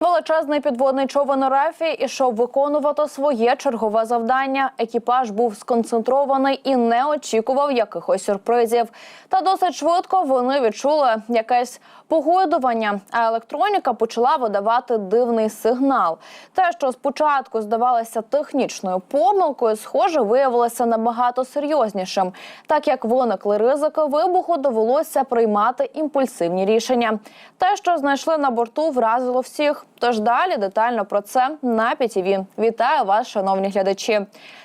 Well, Величезний підводний човен РФ ішов виконувати своє чергове завдання. Екіпаж був сконцентрований і не очікував якихось сюрпризів. Та досить швидко вони відчули якесь погойдування, а електроніка почала видавати дивний сигнал. Те, що спочатку здавалося технічною помилкою, схоже, виявилося набагато серйознішим. Так як виникли ризики вибуху, довелося приймати імпульсивні рішення. Те, що знайшли на борту, вразило всіх. Тож далі детально про це на ПІТІВІ. Вітаю вас, шановні глядачі.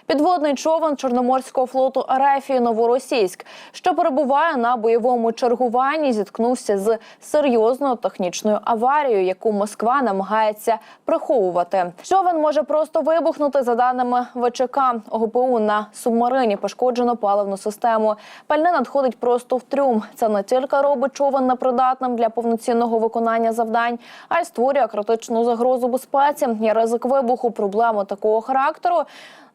Підводний човен Чорноморського флоту Арефії Новоросійськ, що перебуває на бойовому чергуванні, зіткнувся з серйозною технічною аварією, яку Москва намагається приховувати. Човен може просто вибухнути за даними ВЧК ОГПУ на субмарині. Пошкоджено паливну систему. Пальне надходить просто в трюм. Це не тільки робить човен непридатним для повноцінного виконання завдань, а й створює критичну загрозу безпеці. Є ризик вибуху. Проблему такого характеру.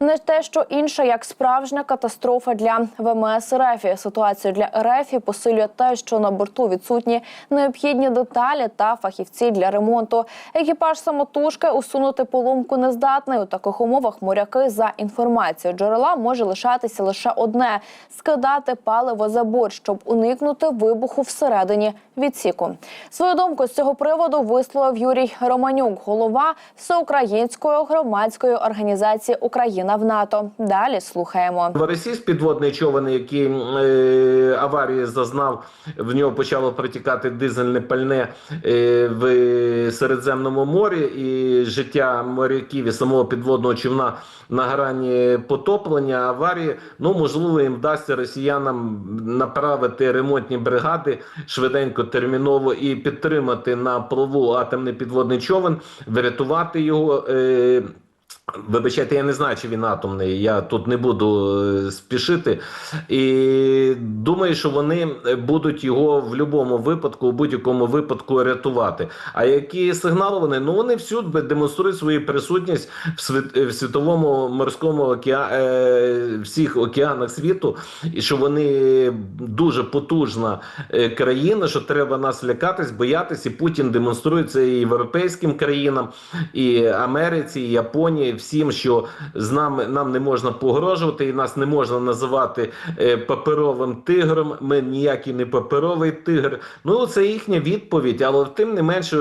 Не те, що інше, як справжня катастрофа для ВМС РФ. Ситуацію для РФ посилює те, що на борту відсутні необхідні деталі та фахівці для ремонту. Екіпаж самотужки усунути поломку не здатний. У таких умовах моряки за інформацією джерела може лишатися лише одне скидати паливо за борт, щоб уникнути вибуху всередині відсіку. Свою думку з цього приводу висловив Юрій Романюк, голова всеукраїнської громадської організації Україна в НАТО. Далі слухаємо. Російськ підводний човен, який е, аварії зазнав, в нього почало протікати дизельне пальне е, в Середземному морі, і життя моряків і самого підводного човна на грані потоплення аварії. Ну можливо, їм вдасться росіянам направити ремонтні бригади швиденько, терміново і підтримати на плаву атомний підводний човен, врятувати його. Е, Вибачайте, я не знаю, чи він атомний. Я тут не буду е, спішити. І думаю, що вони будуть його в будь-якому випадку, у будь-якому випадку рятувати. А які сигнали вони? Ну вони всюди демонструють свою присутність в, світ, в світовому морському океа... е, всіх океанах світу, і що вони дуже потужна е, країна, що треба нас лякатись, боятись, і Путін демонструє це і європейським країнам, і Америці, і Японії всім, що з нами нам не можна погрожувати, і нас не можна називати е, паперовим тигром. Ми ніякий не паперовий тигр. Ну це їхня відповідь, але тим не менше.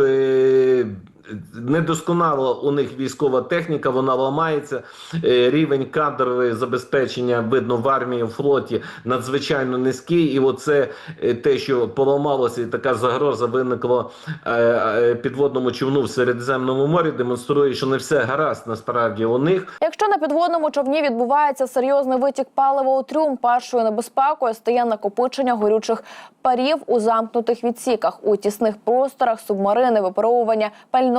Недосконала у них військова техніка, вона ламається. Е, Рівень кадрового забезпечення видно в армії, в флоті надзвичайно низький. І оце е, те, що поламалося, і така загроза виникла е, підводному човну в Середземному морі, демонструє, що не все гаразд насправді у них. Якщо на підводному човні відбувається серйозний витік палива у трюм, першою небезпекою стає накопичення горючих парів у замкнутих відсіках у тісних просторах, субмарини, випаровування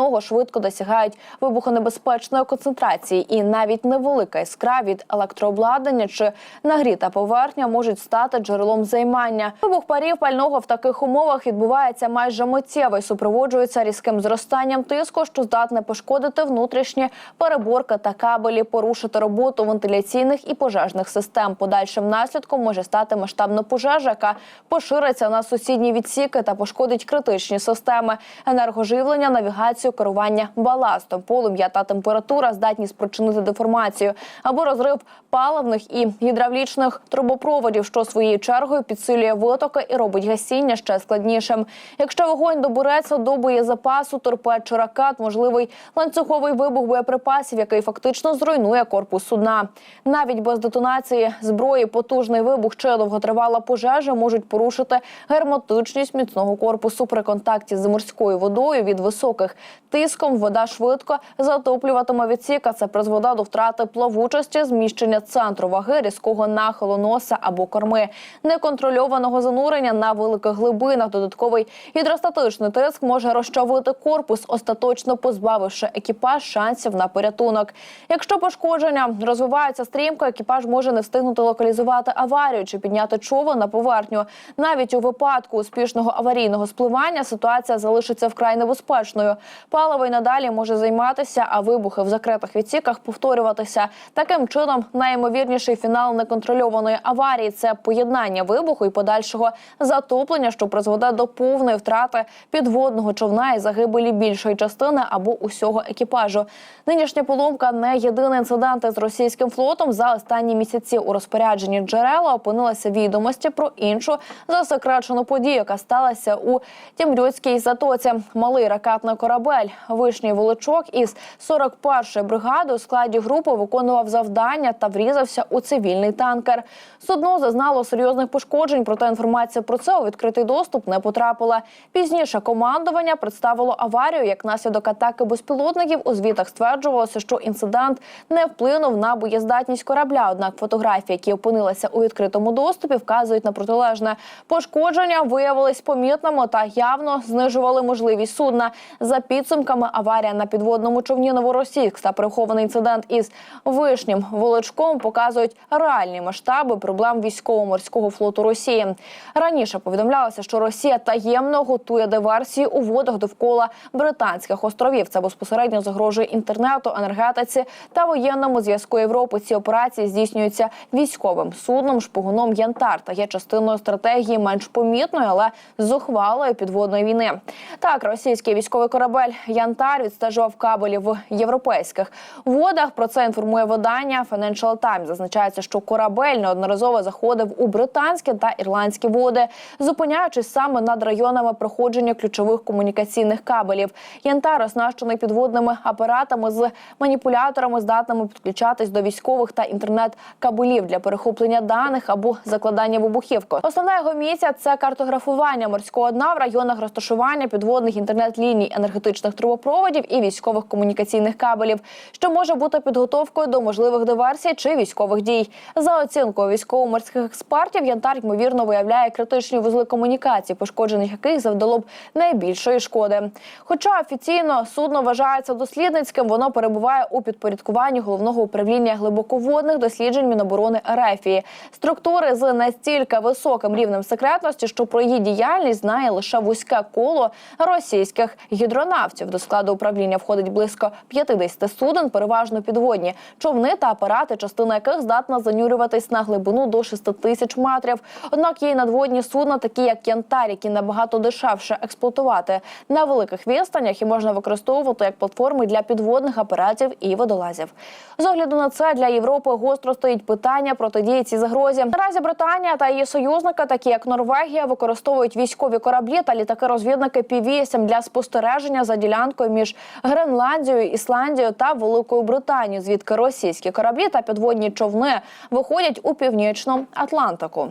пального швидко досягають вибухонебезпечної концентрації, і навіть невелика іскра від електрообладнання чи нагріта поверхня можуть стати джерелом займання. Вибух парів пального в таких умовах відбувається майже миттєво і супроводжується різким зростанням тиску, що здатне пошкодити внутрішні переборки та кабелі, порушити роботу вентиляційних і пожежних систем. Подальшим наслідком може стати масштабна пожежа, яка пошириться на сусідні відсіки та пошкодить критичні системи енергоживлення, навігацію, керування баластом, полум'я та температура здатні спричинити деформацію або розрив паливних і гідравлічних трубопроводів, що своєю чергою підсилює витоки і робить гасіння ще складнішим. Якщо вогонь добереться до боєзапасу, торпед чи ракет, можливий ланцюговий вибух боєприпасів, який фактично зруйнує корпус судна. Навіть без детонації зброї потужний вибух чи довготривала пожежа можуть порушити герметичність міцного корпусу при контакті з морською водою від високих тиском. Вода швидко затоплюватиме відсік, а Це призведе до втрати плавучості, зміщення центру ваги, різкого нахилу носа або корми, неконтрольованого занурення на великих глибинах. Додатковий гідростатичний тиск може розчавити корпус, остаточно позбавивши екіпаж шансів на порятунок. Якщо пошкодження розвивається стрімко, екіпаж може не встигнути локалізувати аварію чи підняти човен на поверхню. Навіть у випадку успішного аварійного спливання ситуація залишиться вкрай небезпечною. Паливо й надалі може займатися, а вибухи в закритих відсіках повторюватися. Таким чином, найімовірніший фінал неконтрольованої аварії це поєднання вибуху і подальшого затоплення, що призведе до повної втрати підводного човна і загибелі більшої частини або усього екіпажу. Нинішня поломка не єдиний інцидент із російським флотом. За останні місяці у розпорядженні джерела опинилися відомості про іншу засекречену подію, яка сталася у Тімрюцькій затоці. Малий ракетний корабель Вишній Волочок із 41-ї бригади у складі групи виконував завдання та врізався у цивільний танкер. Судно зазнало серйозних пошкоджень, проте інформація про це у відкритий доступ не потрапила. Пізніше командування представило аварію як наслідок атаки безпілотників. У звітах стверджувалося, що інцидент не вплинув на боєздатність корабля. Однак фотографії, які опинилися у відкритому доступі, вказують на протилежне пошкодження, виявились помітними та явно знижували можливість судна. За підсумками аварія на підводному човні Новоросійськ та прихований інцидент із вишнім волочком показують реальні масштаби проблем військово-морського флоту Росії. Раніше повідомлялося, що Росія таємно готує диверсії у водах довкола британських островів. Це безпосередньо загрожує інтернету, енергетиці та воєнному зв'язку Європи. Ці операції здійснюються військовим судном, шпигуном Янтар та є частиною стратегії менш помітної, але зухвалої підводної війни. Так, російський військовий корабель Янтар відстежував кабелі в європейських водах. Про це інформує видання Financial Times. Зазначається, що корабель неодноразово заходив у британські та ірландські води, зупиняючись саме над районами проходження ключових комунікаційних кабелів. Янтар оснащений підводними апаратами з маніпуляторами, здатними підключатись до військових та інтернет-кабелів для перехоплення даних або закладання вибухівки. Основна його місія це картографування морського дна в районах розташування підводних інтернет-ліній, енергетичних трубопроводів і військових комунікаційних кабелів, що може бути підготовкою до можливих диверсій чи військових дій. За оцінкою військово-морських експертів, янтар ймовірно виявляє критичні вузли комунікації, пошкоджених яких завдало б найбільшої шкоди. Хоча офіційно судно вважається дослідницьким, воно перебуває у підпорядкуванні головного управління глибоководних досліджень Міноборони Ерефії. Структури з настільки високим рівнем секретності, що про її діяльність знає лише вузьке коло російських гідронавтів. До складу управління входить близько 50 суден, переважно підводні човни та апарати, частина яких здатна занюрюватись на глибину до 6 тисяч метрів. Однак є й надводні судна, такі як Янтар, які набагато дешевше експлуатувати на великих відстанях і можна використовувати як платформи для підводних апаратів і водолазів. З огляду на це для Європи гостро стоїть питання протидії цій загрозі. Наразі Британія та її союзники, такі як Норвегія, використовують військові кораблі та літаки-розвідники Пі-8 для спостереження за ділянкою між Гренландією, Ісландією та Великою Британією, звідки російські кораблі та підводні човни виходять у північну Атлантику.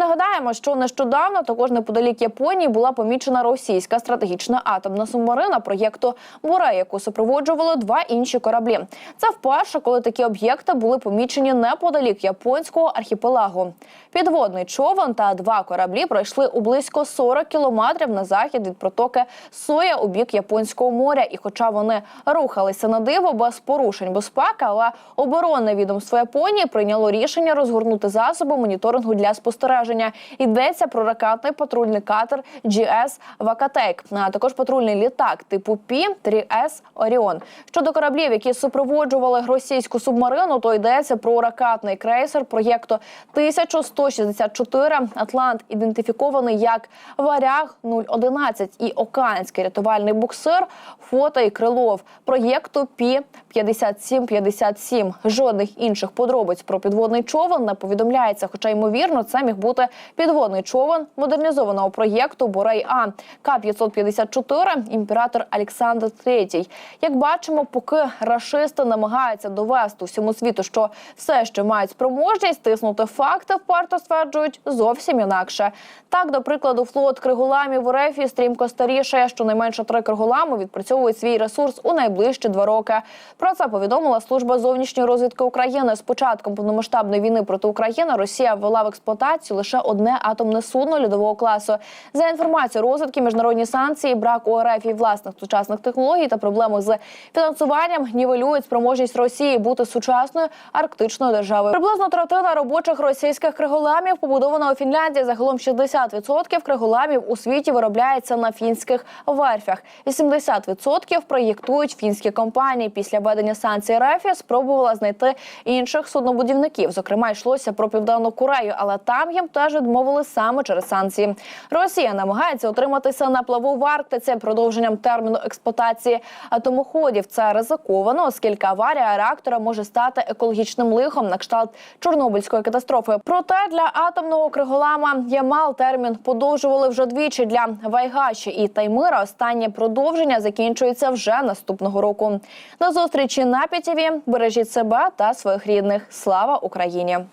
Нагадаємо, що нещодавно також неподалік Японії була помічена російська стратегічна атомна субмарина проєкту Буре, яку супроводжували два інші кораблі. Це вперше, коли такі об'єкти були помічені неподалік японського архіпелагу. Підводний човен та два кораблі пройшли у близько 40 кілометрів на захід від протоки Соя у бік Японського моря. І, хоча вони рухалися на диво без порушень безпеки, але оборонне відомство Японії прийняло рішення розгорнути засоби моніторингу для спостереження. Йдеться про ракетний патрульний катер GS Вакатейк, а також патрульний літак типу Пі-3С Оріон. Щодо кораблів, які супроводжували російську субмарину, то йдеться про ракетний крейсер проєкту 1164 Атлант, ідентифікований як Варяг 011 і Океанський рятувальний буксир Фото і Крилов проєкту Пі 5757 Жодних інших подробиць про підводний човен не повідомляється. Хоча ймовірно, це міг бути підводний човен модернізованого проєкту Борей А К-554 імператор Олександр III. Як бачимо, поки рашисти намагаються довести всьому світу, що все, що мають спроможність тиснути факти, вперто стверджують зовсім інакше. Так, до прикладу, флот криголамів в РФ стрімко старішає. Щонайменше три криголами відпрацьовують свій ресурс у найближчі два роки. Про це повідомила служба зовнішньої розвідки України. З початком повномасштабної війни проти України Росія ввела в експлуатацію лише одне атомне судно льодового класу. За інформацією розвідки, міжнародні санкції, брак у РФ і власних сучасних технологій та проблеми з фінансуванням нівелюють спроможність Росії бути сучасною арктичною державою. Приблизно третина робочих російських криголамів побудована у Фінляндії. Загалом 60% криголамів у світі виробляється на фінських верфях. 80% проєктують фінські компанії. Після введення санкцій РФ спробувала знайти інших суднобудівників. Зокрема, йшлося про південну Корею, але там їм теж відмовили саме через санкції. Росія намагається утриматися на плаву в Арктиці продовженням терміну експлуатації атомоходів. Це ризиковано, оскільки аварія реактора може стати екологічним лихом на кшталт Чорнобильської катастрофи. Проте для атомного криголама Ямал термін подовжували вже двічі для Вайгаші і Таймира. Останнє продовження закінчується вже наступного року. До зустрічі на ПІТІВІ. Бережіть себе та своїх рідних. Слава Україні!